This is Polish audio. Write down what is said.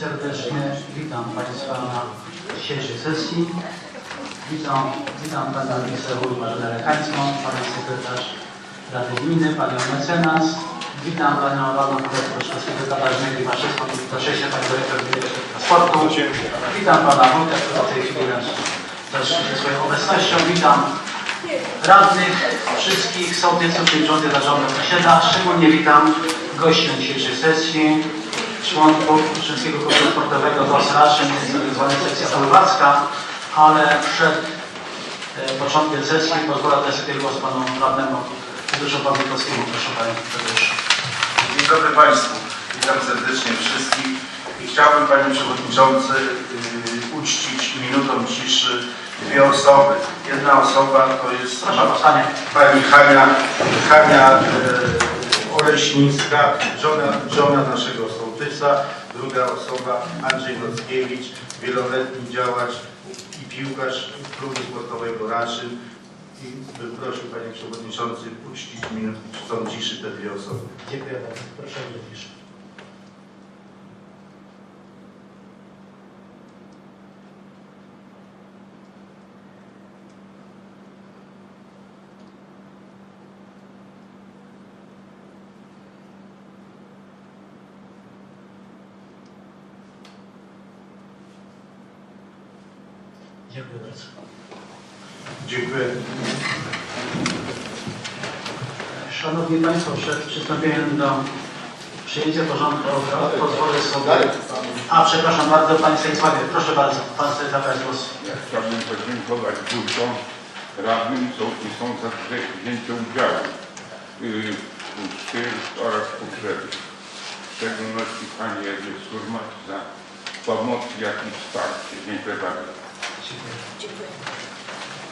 Serdecznie witam Państwa na dzisiejszej sesji. Witam, witam Pana Wicewojewodę Marzenę Lekańską, Panią Sekretarz Rady Gminy, Panią Mecenas. Witam Panią Kwiatkowską, Sekretarza Gminy Waszewską i proszę się Pani Dyrektor Gminy Transportu. Witam Pana Wójta, który w tej chwili nas zaszczyci swoją obecnością. Witam radnych, wszystkich sołtysów, przewodniczących zarządu sąsiada. Szczególnie witam gości na dzisiejszej sesji, członków Wszystkiego Klubu Sportowego DOS Raszyn, jest to zwana sekcja Słowacka, ale przed e, początkiem sesji pozwolę też sobie głos panu radnemu Tadeuszowi Pawlikowskiemu. Proszę panie Tadeuszu. Dzień dobry Państwu. Witam serdecznie wszystkich. I chciałbym Panie Przewodniczący yy, uczcić minutą ciszy dwie osoby. Jedna osoba to jest Proszę powstanie. Pani Hania, Hania yy, Oleśnicka, żona, żona naszego Druga osoba Andrzej Nockiewicz, wieloletni działacz i piłkarz klubu sportowego Raszyn. I bym prosił Panie Przewodniczący uczcić minutą ciszy te dwie osoby. Dziękuję bardzo. Proszę o ciszę. Dziękuję bardzo. Dziękuję. Szanowni Państwo, przed przystąpieniem do przyjęcia porządku obrad pozwolę sobie... A, przepraszam bardzo, Panie Stanisławie, proszę bardzo, Pan chce zabrać głos. Ja chciałbym podziękować wójtom, radnym sołtysom za wzięcie udziału yy, w uczcie oraz pogrzebie. W szczególności Pani Ewie Surmacz za pomoc jak i wsparcie. Dziękuję bardzo. 这个